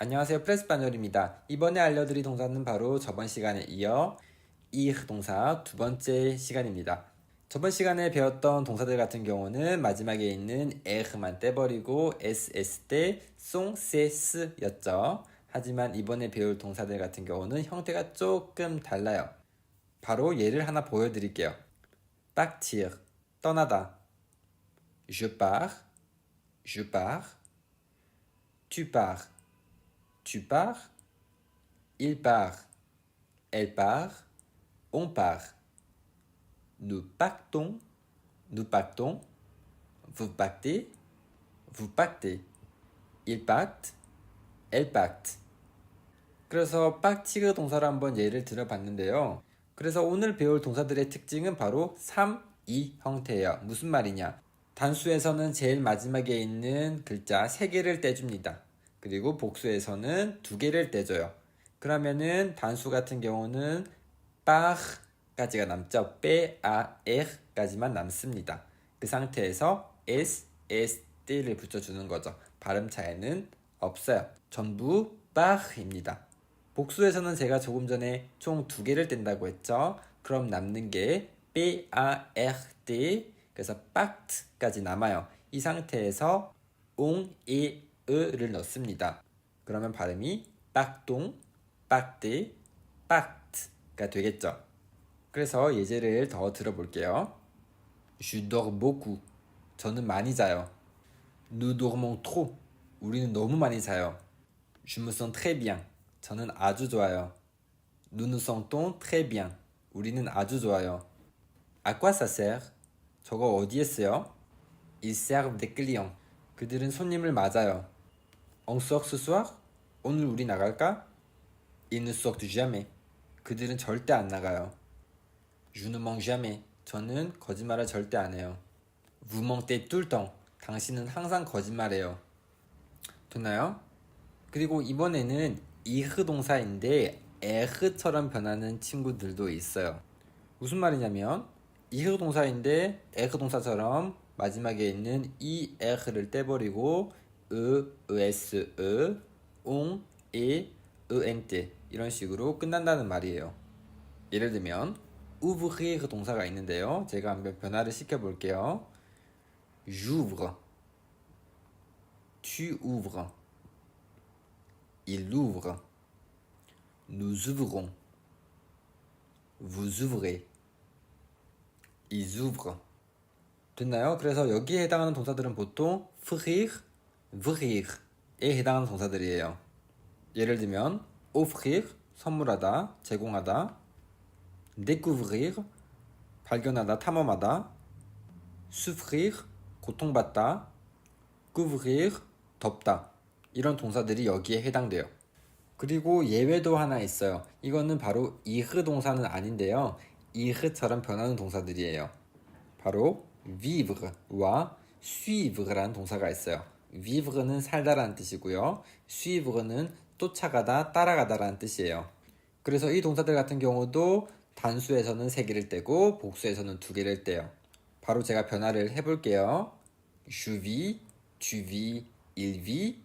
안녕하세요. 프레스파뇰입니다. 이번에 알려드릴 동사는 바로 저번 시간에 이어 이 동사 두 번째 시간입니다. 저번 시간에 배웠던 동사들 같은 경우는 마지막에 있는 에흐만 떼버리고 ss 때 송, 세, 스 였죠. 하지만 이번에 배울 동사들 같은 경우는 형태가 조금 달라요. 바로 예를 하나 보여드릴게요. partir, 떠나다. Je pars, je pars. Tu pars, tu pars. Il part, elle part. On part. Nous partons, nous partons. Vous partez, vous partez. Il part, elle part. 그래서 빡치그 동사를 한번 예를 들어봤는데요. 그래서 오늘 배울 동사들의 특징은 바로 3, 2 형태예요. 무슨 말이냐? 단수에서는 제일 마지막에 있는 글자 3개를 떼줍니다. 그리고 복수에서는 2개를 떼줘요. 그러면은 단수 같은 경우는 빠까지가 남죠. 빼, 아, 에까지만 남습니다. 그 상태에서 s, s, t를 붙여주는 거죠. 발음 차이는 없어요. 전부 빠입니다. 복수에서는 제가 조금 전에 총 두 개를 뗀다고 했죠. 그럼 남는 게 B, A, R, D 그래서 빡트까지 남아요. 이 상태에서 옹, 이, 으를 넣습니다. 그러면 발음이 빡동, 빡대, 빡트가 되겠죠. 그래서 예제를 더 들어볼게요. Je dors beaucoup. 저는 많이 자요. Nous dormons trop. 우리는 너무 많이 자요. Je me sens très bien. 저는 아주 좋아요. Nous nous sentons très bien. 우리는 아주 좋아요. À quoi ça sert? 저거 어디에 쓰여? Ils servent des clients. 그들은 손님을 맞아요. On sort ce soir? 오늘 우리 나갈까? Ils ne sortent jamais. 그들은 절대 안 나가요. Je ne mens jamais. 저는 거짓말을 절대 안 해요. Vous mentez tout le temps. 당신은 항상 거짓말해요. 됐나요? 그리고 이번에는 이흐 동사인데 에흐처럼 변하는 친구들도 있어요. 무슨 말이냐면 이흐 동사인데 에흐 동사처럼 마지막에 있는 이 에흐를 떼버리고 으, 으에스, 으, 옹, 에, 으엔테 이런 식으로 끝난다는 말이에요. 예를 들면 ouvrir 동사가 있는데요. 제가 한번 변화를 시켜 볼게요. j'ouvre, tu ouvres, il ouvre, nous ouvrons, vous ouvrez, ils ouvrent. 됐나요? 그래서 여기에 해당하는 동사들은 보통 offrir, ouvrir에 해당하는 동사들이에요. 예를 들면 offrir 선물하다, 제공하다, découvrir 발견하다, 탐험하다, souffrir 고통받다, couvrir 덮다 이런 동사들이 여기에 해당돼요. 그리고 예외도 하나 있어요. 이거는 바로 이흐 동사는 아닌데요. 이흐처럼 변하는 동사들이에요. 바로 vivre와 suivre라는 동사가 있어요. Vivre는 살다라는 뜻이고요. suivre는 쫓아가다, 따라가다라는 뜻이에요. 그래서 이 동사들 같은 경우도 단수에서는 세 개를 떼고 복수에서는 두 개를 떼요. 바로 제가 변화를 해볼게요. Je vis, tu vis, il vit,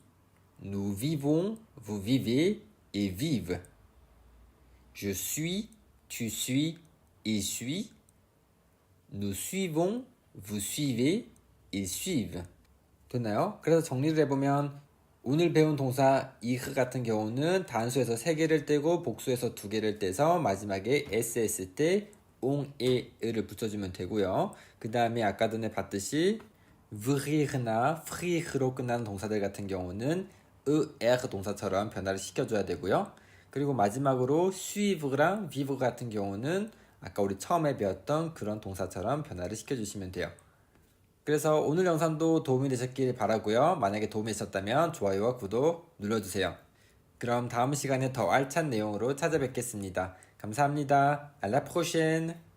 nous vivons, vous vivez, et vivent. Je suis, tu suis, il suit, nous suivons, vous suivez, ils suivent. 됐나요? 그래서 정리를 해보면 오늘 배운 동사 이흐 같은 경우는 단수에서 세 개를 떼고 복수에서 두 개를 떼서 마지막에 ss 때 옹에를 붙여주면 되고요. 그 다음에 아까 전에 봤듯이 vrier나 frier로 끝나는 동사들 같은 경우는 er 동사처럼 변화를 시켜줘야 되고요. 그리고 마지막으로 suivre랑 vivre 같은 경우는 아까 우리 처음에 배웠던 그런 동사처럼 변화를 시켜주시면 돼요. 그래서 오늘 영상도 도움이 되셨길 바라고요. 만약에 도움이 되셨다면 좋아요와 구독 눌러주세요. 그럼 다음 시간에 더 알찬 내용으로 찾아뵙겠습니다. 감사합니다. La prochaine!